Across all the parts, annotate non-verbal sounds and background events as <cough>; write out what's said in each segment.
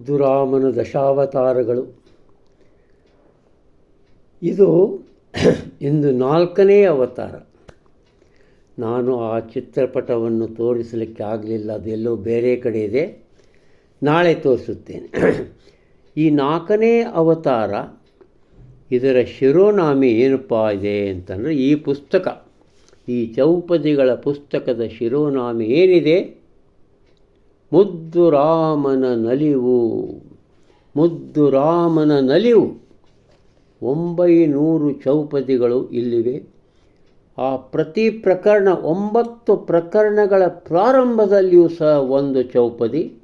ಮುದ್ದುರಾಮನ ದಶಾವತಾರಗಳು. ಇದು ಇಂದು ನಾಲ್ಕನೇ ಅವತಾರ. ನಾನು ಆ ಚಿತ್ರಪಟವನ್ನು ತೋರಿಸಲಿಕ್ಕೆ ಆಗಲಿಲ್ಲ, ಅದೆಲ್ಲೋ ಬೇರೆ ಕಡೆ ಇದೆ. ನಾಳೆ ತೋರಿಸುತ್ತೇನೆ. ಈ ನಾಲ್ಕನೇ ಅವತಾರ, ಇದರ ಶಿರೋನಾಮೆ ಏನಪ್ಪ ಇದೆ ಅಂತಂದರೆ ಈ ಪುಸ್ತಕ. ಈ ಚೌಪದಿಗಳ ಪುಸ್ತಕದ ಶಿರೋನಾಮೆ ಏನಿದೆ? ಮುದ್ದು ರಾಮನ ನಲಿವು. ಮುದ್ದು ರಾಮನ ನಲಿವು. ಒಂಬೈನೂರು ಚೌಪದಿಗಳು ಇಲ್ಲಿವೆ. ಆ ಪ್ರತಿ ಪ್ರಕರಣ, ಒಂಬತ್ತು ಪ್ರಕರಣಗಳ ಪ್ರಾರಂಭದಲ್ಲಿಯೂ ಸಹ ಒಂದು ಚೌಪದಿ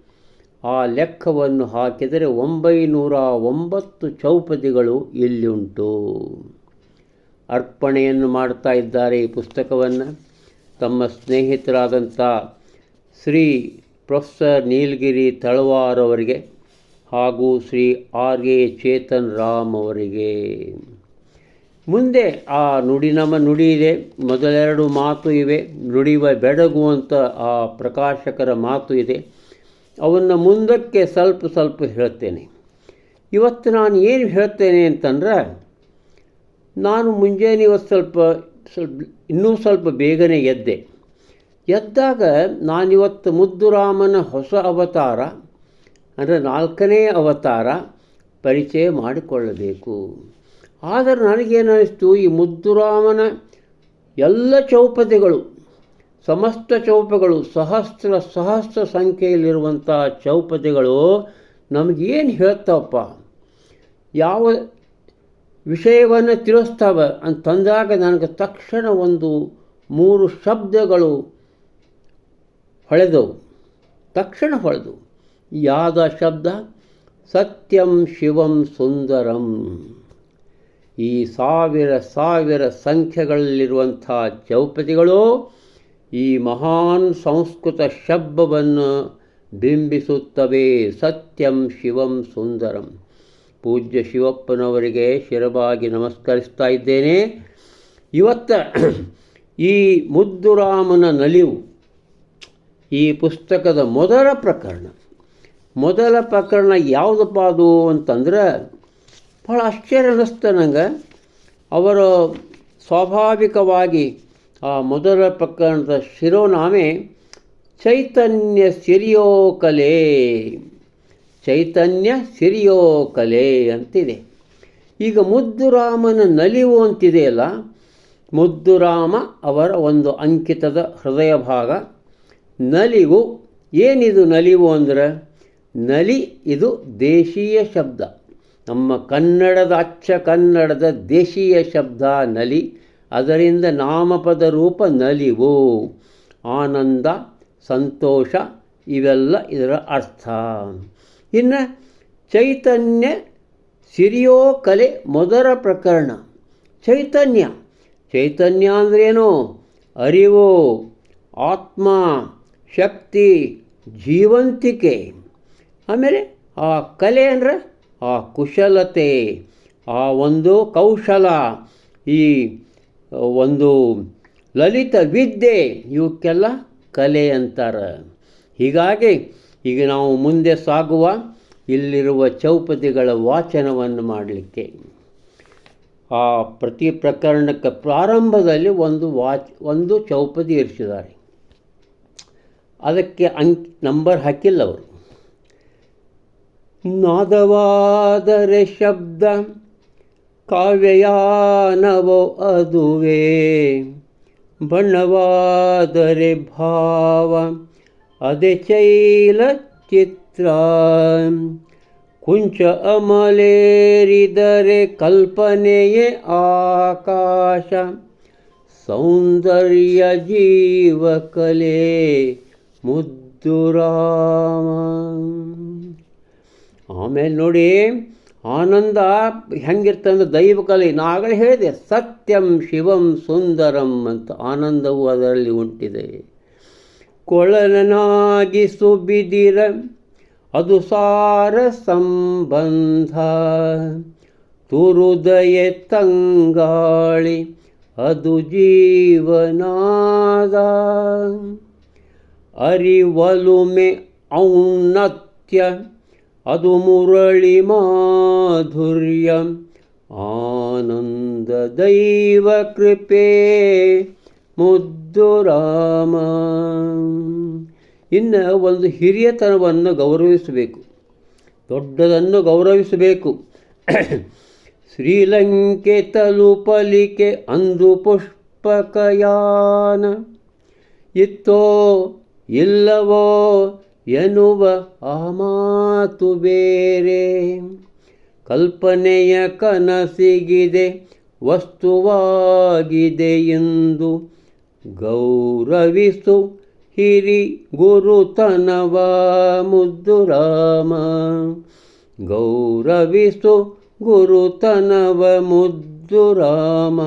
ಆ ಲೆಕ್ಕವನ್ನು ಹಾಕಿದರೆ ಒಂಬೈನೂರ ಒಂಬತ್ತು ಚೌಪದಿಗಳು ಇಲ್ಲಿಂಟು ಅರ್ಪಣೆಯನ್ನು ಮಾಡ್ತಾ ಇದ್ದಾರೆ ಈ ಪುಸ್ತಕವನ್ನು. ತಮ್ಮ ಸ್ನೇಹಿತರಾದಂಥ ಶ್ರೀ ಪ್ರೊಫೆಸರ್ ನೀಲಗಿರಿ ತಳವಾರ್ ಅವರಿಗೆ ಹಾಗೂ ಶ್ರೀ ಆರ್ ಎ ಚೇತನ್ ರಾಮ್ ಅವರಿಗೆ. ಮುಂದೆ ಆ ನುಡಿನಮ ನುಡಿ ಇದೆ. ಮೊದಲೆರಡು ಮಾತು ಇವೆ. ನುಡಿವ ಬೆಡಗುವಂಥ ಆ ಪ್ರಕಾಶಕರ ಮಾತು ಇದೆ. ಅವನ್ನು ಮುಂದಕ್ಕೆ ಸ್ವಲ್ಪ ಸ್ವಲ್ಪ ಹೇಳ್ತೇನೆ ಇವತ್ತು ನಾನು ಏನು ಹೇಳ್ತೇನೆ ಅಂತಂದ್ರೆ, ನಾನು ಮುಂಜಾನೆ ಇವತ್ತು ಸ್ವಲ್ಪ ಸ್ವಲ್ಪ ಇನ್ನೂ ಸ್ವಲ್ಪ ಬೇಗನೆ ಎದ್ದೆ. ಎದ್ದಾಗ ನಾನಿವತ್ತು ಮುದ್ದುರಾಮನ ಹೊಸ ಅವತಾರ, ಅಂದರೆ ನಾಲ್ಕನೇ ಅವತಾರ ಪರಿಚಯ ಮಾಡಿಕೊಳ್ಳಬೇಕು. ಆದರೆ ನನಗೇನಿಸ್ತು ಈ ಮುದ್ದುರಾಮನ ಎಲ್ಲ ಚೌಪತಿಗಳು, ಸಮಸ್ತ ಚೌಪಗಳು ಸಹಸ್ರ ಸಹಸ್ರ ಸಂಖ್ಯೆಯಲ್ಲಿರುವಂಥ ಚೌಪತಿಗಳು ನಮಗೇನು ಹೇಳ್ತಾವಪ್ಪ? ಯಾವ ವಿಷಯವನ್ನು ತಿಳಿಸ್ತಾವೆ ಅಂತಂದಾಗ ನನಗೆ ತಕ್ಷಣ ಒಂದು ಮೂರು ಶಬ್ದಗಳು ಹೊಳೆದವು. ತಕ್ಷಣ ಹೊಳೆದವು ಯಾದ ಶಬ್ದ, ಸತ್ಯಂ ಶಿವಂ ಸುಂದರಂ. ಈ ಸಾವಿರ ಸಾವಿರ ಸಂಖ್ಯೆಗಳಲ್ಲಿರುವಂಥ ಚೌಪತಿಗಳು ಈ ಮಹಾನ್ ಸಂಸ್ಕೃತ ಶಬ್ದವನ್ನು ಬಿಂಬಿಸುತ್ತವೆ. ಸತ್ಯಂ ಶಿವಂ ಸುಂದರಂ. ಪೂಜ್ಯ ಶಿವಪ್ಪನವರಿಗೆ ಶಿರವಾಗಿ ನಮಸ್ಕರಿಸ್ತಾ ಇದ್ದೇನೆ. ಇವತ್ತ ಈ ಮುದ್ದುರಾಮನ ನಲಿವು ಈ ಪುಸ್ತಕದ ಮೊದಲ ಪ್ರಕರಣ. ಮೊದಲ ಪ್ರಕರಣ ಯಾವುದಪ್ಪ ಅದು ಅಂತಂದ್ರೆ ಭಾಳ ಆಶ್ಚರ್ಯ ಅನ್ನಿಸ್ತು ನಂಗೆ. ಅವರು ಸ್ವಾಭಾವಿಕವಾಗಿ ಆ ಮೊದಲ ಪ್ರಕರಣದ ಶಿರೋನಾಮೆ ಚೈತನ್ಯ ಸಿರಿಯೋ ಕಲೆ, ಚೈತನ್ಯ ಸಿರಿಯೋ ಕಲೆ ಅಂತಿದೆ. ಈಗ ಮುದ್ದುರಾಮನ ನಲಿವು ಅಂತಿದೆಯಲ್ಲ, ಮುದ್ದುರಾಮ ಅವರ ಒಂದು ಅಂಕಿತದ ಹೃದಯ ಭಾಗ ನಲಿವು, ಏನಿದು ನಲಿವು ಅಂದರೆ? ನಲಿ ಇದು ದೇಶೀಯ ಶಬ್ದ. ನಮ್ಮ ಕನ್ನಡದ ಅಚ್ಚ ಕನ್ನಡದ ದೇಶೀಯ ಶಬ್ದ ನಲಿ. ಅದರಿಂದ ನಾಮಪದ ರೂಪ ನಲಿವು. ಆನಂದ, ಸಂತೋಷ, ಇವೆಲ್ಲ ಇದರ ಅರ್ಥ. ಇನ್ನು ಚೈತನ್ಯ, ಸಿರಿಯೋ ಕಲೆ ಮೊದಲ ಪ್ರಕರಣ. ಚೈತನ್ಯ. ಚೈತನ್ಯ ಅಂದ್ರೇನು? ಅರಿವು, ಆತ್ಮ. ಶಕ್ತಿ ಜೀವಂತಿಕೆ. ಆಮೇಲೆ ಆ ಕಲೆ ಅಂದರೆ ಆ ಕುಶಲತೆ, ಆ ಒಂದು ಕೌಶಲ, ಈ ಒಂದು ಲಲಿತ ವಿದ್ಯೆ, ಇವಕ್ಕೆಲ್ಲ ಕಲೆ ಅಂತಾರೆ. ಹೀಗಾಗಿ ಈಗ ನಾವು ಮುಂದೆ ಸಾಗುವ ಇಲ್ಲಿರುವ ಚೌಪದಿಗಳ ವಾಚನವನ್ನು ಮಾಡಲಿಕ್ಕೆ. ಆ ಪ್ರತಿ ಪ್ರಕರಣಕ್ಕೆ ಪ್ರಾರಂಭದಲ್ಲಿ ಒಂದು ವಾಚ್, ಒಂದು ಚೌಪದಿ ಇರಿಸಿದ್ದಾರೆ. ಅದಕ್ಕೆ ಅಂಕ್, ನಂಬರ್ ಹಾಕಿಲ್ಲ ಅವರು. ನಾದವಾದರೆ ಶಬ್ದ, ಕಾವ್ಯಯಾನವೋ ಅದುವೇ. ಬಣ್ಣವಾದರೆ ಭಾವ, ಅದೇ ಚೈಲ ಚಿತ್ರ. ಕುಂಚ ಅಮಲೇರಿದರೆ ಕಲ್ಪನೆಯೇ ಆಕಾಶ, ಸೌಂದರ್ಯ ಜೀವಕಲೆ. ಮುದ್ದುರಾಮ. ಆಮೇಲೆ ನೋಡಿ, ಆನಂದ ಹೆಂಗಿರ್ತಂದ್ರೆ ದೈವ ಕಲೆ. ನಾಗಲೇ ಹೇಳಿದೆ, ಸತ್ಯಂ ಶಿವಂ ಸುಂದರಂ ಅಂತ ಆನಂದವು ಅದರಲ್ಲಿ ಉಂಟಿದೆ. ಕೊಳಲನಾಗಿಸು ಸುಬಿದಿರ ಅದು ಸಾರ ಸಂಬಂಧ. ತುರುದಯ ತಂಗಾಳಿ, ಅದು ಜೀವನಾದ. ಅರಿವಲುಮೆ ಔನ್ನತ್ಯ, ಅದು ಮುರಳಿ ಮಾಧುರ್ಯ. ಆನಂದ ದೈವ ಕೃಪೆ, ಮುದ್ದು ರಾಮ. ಇನ್ನು ಒಂದು ಹಿರಿಯತನವನ್ನು ಗೌರವಿಸಬೇಕು. ದೊಡ್ಡದನ್ನು ಗೌರವಿಸಬೇಕು. <coughs> ಶ್ರೀಲಂಕೆ ತಲುಪಲಿಕೆ ಅಂದು ಪುಷ್ಪಕಯಾನ. ಇತ್ತೋ ಇಲ್ಲವೋ ಎನ್ನುವ ಆ ಮಾತು ಬೇರೆ. ಕಲ್ಪನೆಯ ಕನಸಿಗಿದೆ, ವಸ್ತುವಾಗಿದೆ ಎಂದು ಗೌರವಿಸು ಹಿರಿ ಗುರುತನವ ಮುದ್ದು ರಾಮ ಗೌರವಿಸು ಗುರುತನವ ಮುದ್ದು ರಾಮ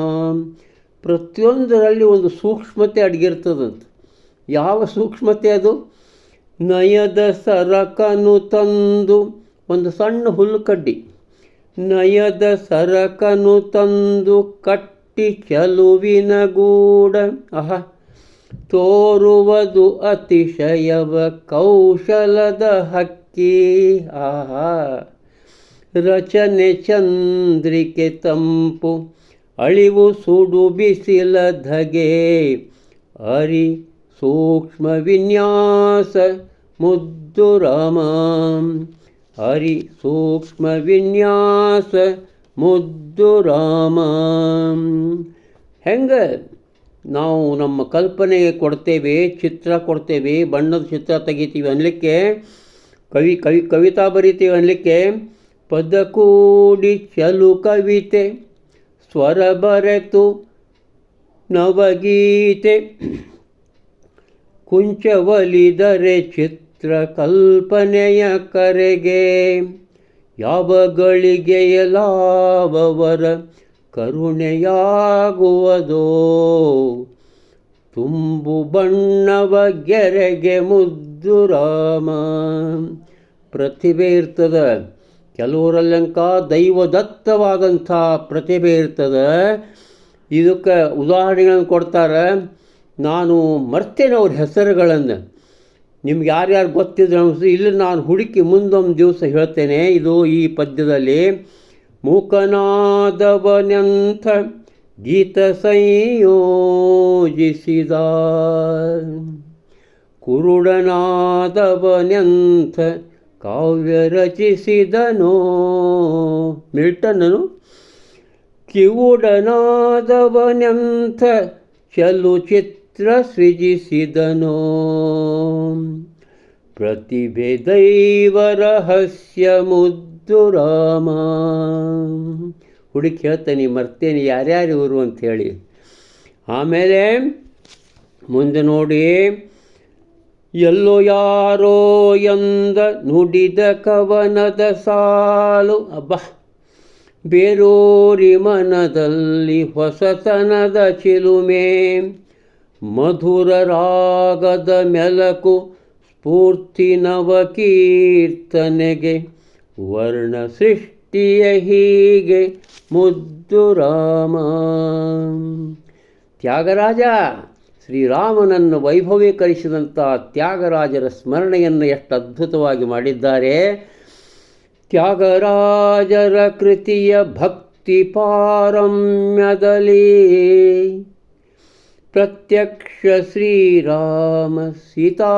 ಪ್ರತಿಯೊಂದರಲ್ಲಿ ಒಂದು ಸೂಕ್ಷ್ಮತೆ ಅಡಗಿರ್ತದಂತೆ. ಯಾವ ಸೂಕ್ಷ್ಮತೆ ಅದು? ನಯದ ಸರಕನು ತಂದು, ಒಂದು ಸಣ್ಣ ಹುಲ್ಲುಕಡ್ಡಿ ನಯದ ಸರಕನು ತಂದು ಕಟ್ಟಿ ಚಲುವಿನ ಗೂಡ. ಅಹ ತೋರುವುದು ಅತಿಶಯವ ಕೌಶಲದ ಹಕ್ಕಿ. ಆಹಾ, ರಚನೆ ಚಂದ್ರಿಕೆ ತಂಪು, ಅಳಿವು ಸುಡು ಬಿಸಿಲ ಧಗೆ ಅರಿ ಸೂಕ್ಷ್ಮ ವಿನ್ಯಾಸ ಮುದ್ದು ರಾಮ. ಹರಿ ಸೂಕ್ಷ್ಮ ವಿನ್ಯಾಸ ಮುದ್ದು ರಾಮ. ಹೆಂಗೆ ನಾವು ನಮ್ಮ ಕಲ್ಪನೆಗೆ ಕೊಡ್ತೇವೆ, ಚಿತ್ರ ಕೊಡ್ತೇವೆ, ಬಣ್ಣದ ಚಿತ್ರ ತೆಗಿತೀವಿ ಅನ್ನಲಿಕ್ಕೆ ಕವಿ ಕವಿ, ಕವಿತಾ ಬರಿತೀವಿ ಅನ್ನಲಿಕ್ಕೆ ಪದ ಕೂಡಿ ಚಲು ಕವಿತೆ, ಸ್ವರ ಬರೆತು ನವಗೀತೆ. ಕುಂಚವಲಿದರೆ ಚಿತ್ರ ಕಲ್ಪನೆಯ ಕರೆಗೆ, ಯಾವ ಗಳಿಗೆಯ ಲಾಭವರ ಕರುಣೆಯಾಗುವುದೋ, ತುಂಬು ಬಣ್ಣವ ಗೆರೆಗೆ ಮುದ್ದು ರಾಮ. ಪ್ರತಿಭೆ ಇರ್ತದ, ಕೆಲವರಲ್ಲಂಕ ದೈವದತ್ತವಾದಂಥ ಪ್ರತಿಭೆ ಇರ್ತದೆ. ಇದಕ್ಕೆ ಉದಾಹರಣೆಗಳನ್ನು ಕೊಡ್ತಾರೆ. ನಾನು ಮರ್ತೇನೆ ಅವ್ರ ಹೆಸರುಗಳನ್ನು. ನಿಮ್ಗೆ ಯಾರ್ಯಾರು ಗೊತ್ತಿದ್ರೆ ಅನಿಸ್ತು ಇಲ್ಲಿ ನಾನು ಹುಡುಕಿ ಮುಂದೊಂದು ದಿವಸ ಹೇಳ್ತೇನೆ, ಇದು ಈ ಪದ್ಯದಲ್ಲಿ, ಮೂಕನಾದವನಂಥ ಗೀತ ಸಂಯೋಜಿಸಿದ ಕುರುಡನಾದವನೆಂಥ ಕಾವ್ಯ ರಚಿಸಿದನೋ. ಮಿಲ್ಟನ್ನನು, ಕಿವುಡನಾದವನೆಂಥ ಚಲುಚಿತ್ರ ಸೃಜಿಸಿದನೋ. ಪ್ರತಿಭೆ ದೈವ ರಹಸ್ಯ ಮುದ್ದು ರಾಮ ಹುಡುಕಿ ಹೇಳ್ತಾನೆ ಮರ್ತೇನೆ, ಯಾರ್ಯಾರು ಇವರು ಅಂಥೇಳಿ ಆಮೇಲೆ ಮುಂದೆ ನೋಡಿ, ಎಲ್ಲೋ ಯಾರೋ ಎಂದ ನುಡಿದ ಕವನದ ಸಾಲು. ಅಬ್ಬ! ಬೇರೋರಿ ಮನದಲ್ಲಿ ಹೊಸತನದ ಚಿಲುಮೆ. ಮಧುರ ರಾಗದ ಮೆಲಕು ಸ್ಫೂರ್ತಿ ನವ ಕೀರ್ತನೆಗೆ ವರ್ಣ ಸೃಷ್ಟಿಯ ಹೀಗೆ ಮುದ್ದು ರಾಮ. ತ್ಯಾಗರಾಜ, ಶ್ರೀರಾಮನನ್ನು ವೈಭವೀಕರಿಸಿದಂಥ ತ್ಯಾಗರಾಜರ ಸ್ಮರಣೆಯನ್ನು ಎಷ್ಟು ಅದ್ಭುತವಾಗಿ ಮಾಡಿದ್ದಾರೆ. ತ್ಯಾಗರಾಜರ ಕೃತಿಯ ಭಕ್ತಿ ಪಾರಮ್ಯದಲ್ಲಿ प्रत्यक्ष श्रीरामसीता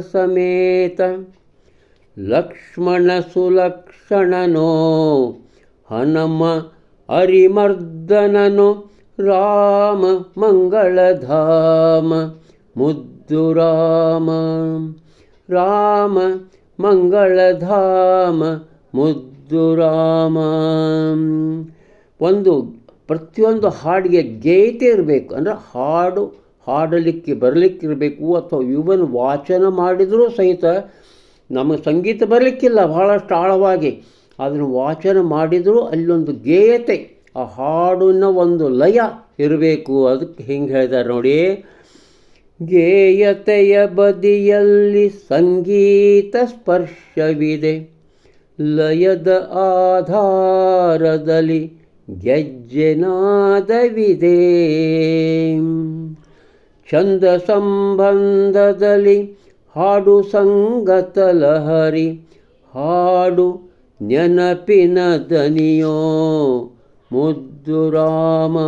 समेत हनम हरिमर्दनो राम मङ्गळ मुद्दुराम राम मङ्गलधाम मुद्दुराम. ಒಂದು ಪ್ರತಿಯೊಂದು ಹಾಡಿಗೆ ಗೇಯತೆ ಇರಬೇಕು. ಅಂದರೆ ಹಾಡು, ಹಾಡಲಿಕ್ಕೆ ಬರಲಿಕ್ಕಿರಬೇಕು, ಅಥವಾ ಇವನ್ ವಾಚನ ಮಾಡಿದರೂ ಸಹಿತ ನಮಗೆ ಸಂಗೀತ ಬರಲಿಕ್ಕಿಲ್ಲ ಬಹಳಷ್ಟು ಆಳವಾಗಿ. ಅದನ್ನು ವಾಚನ ಮಾಡಿದರೂ ಅಲ್ಲೊಂದು ಗೇಯತೆ ಆ ಹಾಡಿನ ಒಂದು ಲಯ ಇರಬೇಕು. ಅದಕ್ಕೆ ಹಿಂಗೆ ಹೇಳಿದ್ದಾರೆ ನೋಡಿ. ಗೇಯತೆಯ ಬದಿಯಲ್ಲಿ ಸಂಗೀತ ಸ್ಪರ್ಶವಿದೆ. ಲಯದ ಆಧಾರದಲ್ಲಿ ಗೆಜ್ಜೆನಾದವಿದೆ. ಛಂದ ಸಂಬಂಧದಲ್ಲಿ ಹಾಡು ಸಂಗತ ಲಹರಿ ಹಾಡು ನೆನಪಿನ ದನಿಯೋ ಮುದ್ದು ರಾಮ.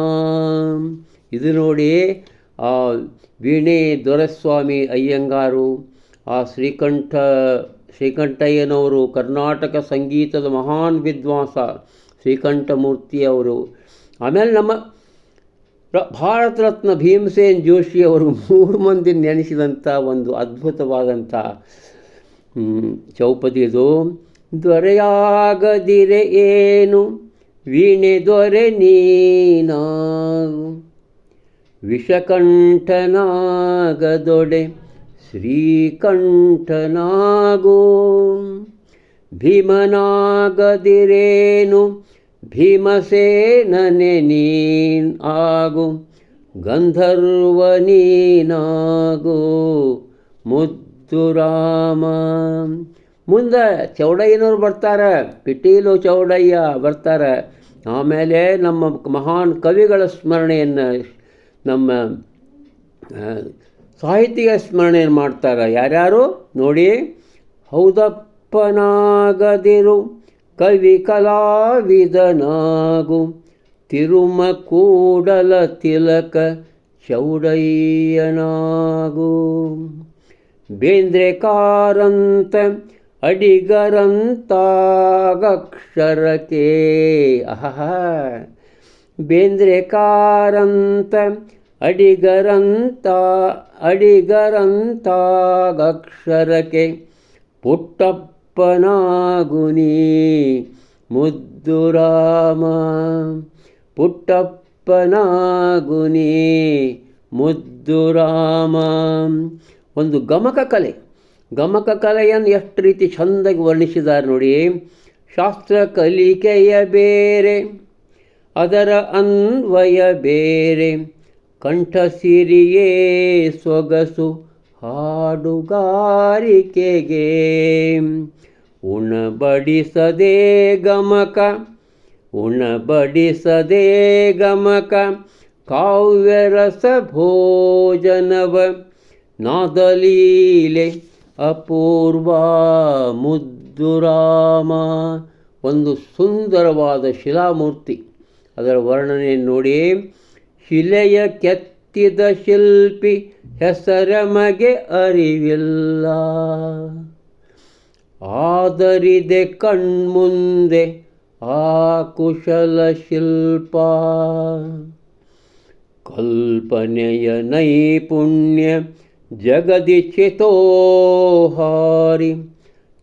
ಇದು ನೋಡಿ ಆ ವೀಣೆ ದೊರೆಸ್ವಾಮಿ ಅಯ್ಯಂಗಾರು, ಆ ಶ್ರೀಕಂಠ, ಶ್ರೀಕಂಠಯ್ಯನವರು ಕರ್ನಾಟಕ ಸಂಗೀತದ ಮಹಾನ್ ವಿದ್ವಾಂಸ ಶ್ರೀಕಂಠಮೂರ್ತಿಯವರು. ಆಮೇಲೆ ನಮ್ಮ ಭಾರತ ರತ್ನ ಭೀಮಸೇನ್ ಜೋಶಿಯವರು ಮೂರು ಮಂದಿ ನೆನೆಸಿದಂಥ ಒಂದು ಅದ್ಭುತವಾದಂಥ ಚೌಪದಿಯದು ದೊರೆಯಾಗದಿರೆ ಏನು? ವೀಣೆ ದೊರೆ ನೀನಾಗು ವಿಷಕಂಠನಾಗದೊಡೆ ಶ್ರೀಕಂಠನಾಗೋ. ಭೀಮನಾಗದಿರೇನು ಭೀಮಸೇನನೆ ನೀನ್ ಆಗು ಗಂಧರ್ವ ನೀನಾಗು ಮುದ್ದು ರಾಮ ಮುಂದೆ ಚೌಡಯ್ಯನವ್ರು ಬರ್ತಾರೆ ಪಿಟೀಲು ಚೌಡಯ್ಯ ಬರ್ತಾರೆ. ಆಮೇಲೆ ನಮ್ಮ ಮಹಾನ್ ಕವಿಗಳ ಸ್ಮರಣೆಯನ್ನು ನಮ್ಮ ಆ, ಸಾಹಿತ್ಯಿಕ ಸ್ಮರಣೆಯನ್ನು ಮಾಡ್ತಾರೆ. ಯಾರ್ಯಾರು? ನೋಡಿ ಹೌದಪ್ಪನಾಗದಿರು ಕವಿ ಕಲಾವಿದನಾಗು. ತಿರುಮ ಕೂಡಲ ತಿಲಕ ಚೌಡಯ್ಯನಾಗು. ಬೇಂದ್ರೆ ಕಾರಂತ ಅಡಿಗರಂತಾಗಕ್ಷರಕ್ಕೆ. ಅಹ ಬೇಂದ್ರೆ ಅಡಿಗರಂತ ಅಡಿಗರಂತಾಗಕ್ಷರಕ್ಕೆ. ಪುಟ್ಟಪ್ಪನಾಗುನಿ. ಮುದ್ದು ರಾಮ, ಪುಟ್ಟಪ್ಪನಾಗುನಿ. ಮುದ್ದು ರಾಮ. ಒಂದು ಗಮಕ ಕಲೆ. ಗಮಕ ಕಲೆಯನ್ನು ಎಷ್ಟು ರೀತಿ ಚೆಂದಾಗಿ ವರ್ಣಿಸಿದ್ದಾರೆ ನೋಡಿ. ಶಾಸ್ತ್ರ ಕಲಿಕೆಯ ಬೇರೆ, ಅದರ ಅನ್ವಯ ಬೇರೆ. ಕಂಠಸಿರಿಯೇ ಸೊಗಸು ಹಾಡುಗಾರಿಕೆಗೆ ಉಣಬಡಿಸದೆ ಗಮಕ ಉಣಬಡಿಸದೆ ಗಮಕ, ಕಾವ್ಯರಸ ಭೋಜನವ ನಾದಲೀಲೆ ಅಪೂರ್ವ ಮುದ್ದುರಾಮ. ಒಂದು ಸುಂದರವಾದ ಶಿಲಾಮೂರ್ತಿ. ಅದರ ವರ್ಣನೆ ನೋಡಿ ಶಿಲೆಯ ಕೆತ್ತಿದ ಶಿಲ್ಪಿ ಹೆಸರಮಗೆ ಅರಿವಿಲ್ಲ. ಆದರಿದೆ ಕಣ್ಮುಂದೆ ಆ ಕುಶಲ ಶಿಲ್ಪ. ಕಲ್ಪನೆಯ ನೈಪುಣ್ಯ ಜಗದಿಶಿತೋಹಾರಿ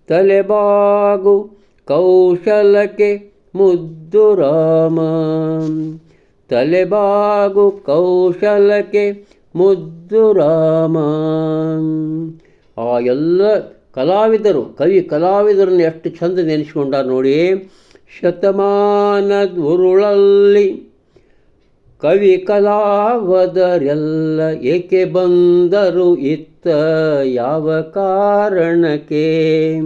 ತಲೆಬಾಗು ಕೌಶಲಕ್ಕೆ ಮುದ್ದು ರಾಮ. ತಲೆಬಾಗು ಕೌಶಲಕ್ಕೆ ಮುದ್ದು ರಾಮ. ಆ ಎಲ್ಲ ಕಲಾವಿದರು, ಕವಿ ಕಲಾವಿದರನ್ನು ಎಷ್ಟು ಚಂದ ನೆನೆಸ್ಕೊಂಡ ನೋಡಿ. ಶತಮಾನದ ಉರುಳಲ್ಲಿ ಕವಿ ಕಲಾವದರೆಲ್ಲ ಏಕೆ ಬಂದರು, ಇತ್ತ ಯಾವ ಕಾರಣಕ್ಕೆ?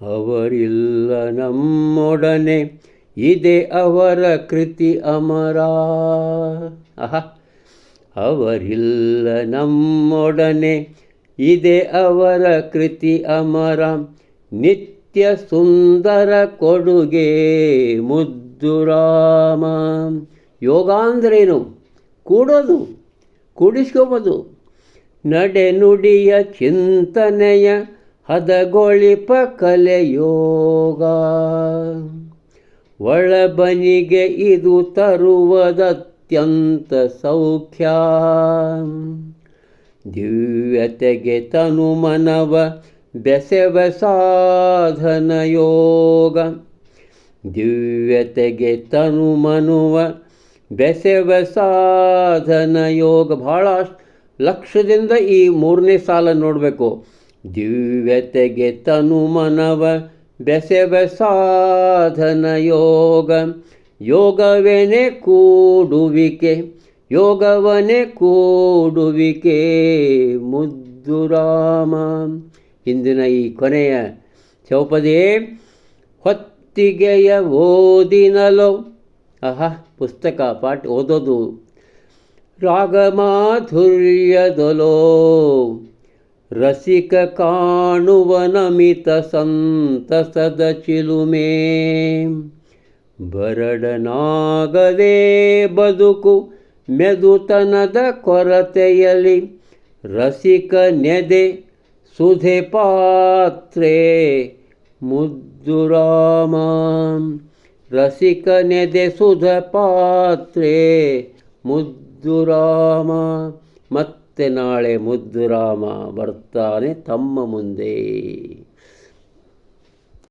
ಅವರಿಲ್ಲ ನಮ್ಮೊಡನೆ ಇದೆ ಅವರ ಕೃತಿ ಅಮರ. ಅಹ ಅವರಿಲ್ಲ ನಮ್ಮೊಡನೆ ಇದೆ ಅವರ ಕೃತಿ ಅಮರ. ನಿತ್ಯ ಸುಂದರ ಕೊಡುಗೆ ಮುದ್ದುರಾಮ ಯೋಗ ಅಂದ್ರೇನು ಕೂಡೋದು, ಕೂಡಿಸ್ಕೋಬೋದು. ನಡೆ ನುಡಿಯ ಚಿಂತನೆಯ ಹದಗೊಳಿಪ ಕಲೆ ಯೋಗ ಒಳಬನಿಗೆ ಇದು ತರುವದತ್ಯಂತ ಸೌಖ್ಯ. ದಿವ್ಯತೆಗೆ ತನು ಮನವ ಬೆಸೆವ ಸಾಧನ ಯೋಗ. ದಿವ್ಯತೆಗೆ ತನು ಮನುವ ಬೆಸೆವ ಸಾಧನ ಯೋಗ. ಭಾಳ ಲಕ್ಷ್ಯದಿಂದ ಈ ಮೂರನೇ ಸಾಲ ನೋಡಬೇಕು. ದಿವ್ಯತೆಗೆ ತನು ಮನವ ಬೆಸೆವ ಸಾಧನ ಯೋಗ ಯೋಗವೆನೆ ಕೂಡುವಿಕೆ, ಯೋಗವನೆ ಕೂಡುವಿಕೆ ಮುದ್ದು ರಾಮ ಇಂದಿನ ಈ ಕೊನೆಯ ಚೌಪದಿ ಹೊತ್ತಿಗೆಯ ಓದಿನಲೋ. ಆಹಾ, ಪುಸ್ತಕ, ಪಾಠ, ಓದೋದು ರಾಗಮಾಧುರ್ಯದಲೋ. ರಸಿಕ ಕಾಣುವ ನಮಿತ ಸಂತಸದ ಚಿಲುಮೆ ಬರಡನಾಗದೇ ಬದುಕು ಮೆದುತನದ ಕೊರತೆಯಲಿ ರಸಿಕ ನೆದೆ ಸುಧೆ ಪಾತ್ರೆ ಮುದ್ದುರಾಮ ರಸಿಕ ನೆದೆ ಸುಧ ಪಾತ್ರೆ ಮುದ್ದುರಾಮ ಮತ್ತೆ ನಾಳೆ ಮುದ್ದುರಾಮ ಬರ್ತಾನೆ ತಮ್ಮ ಮುಂದೆ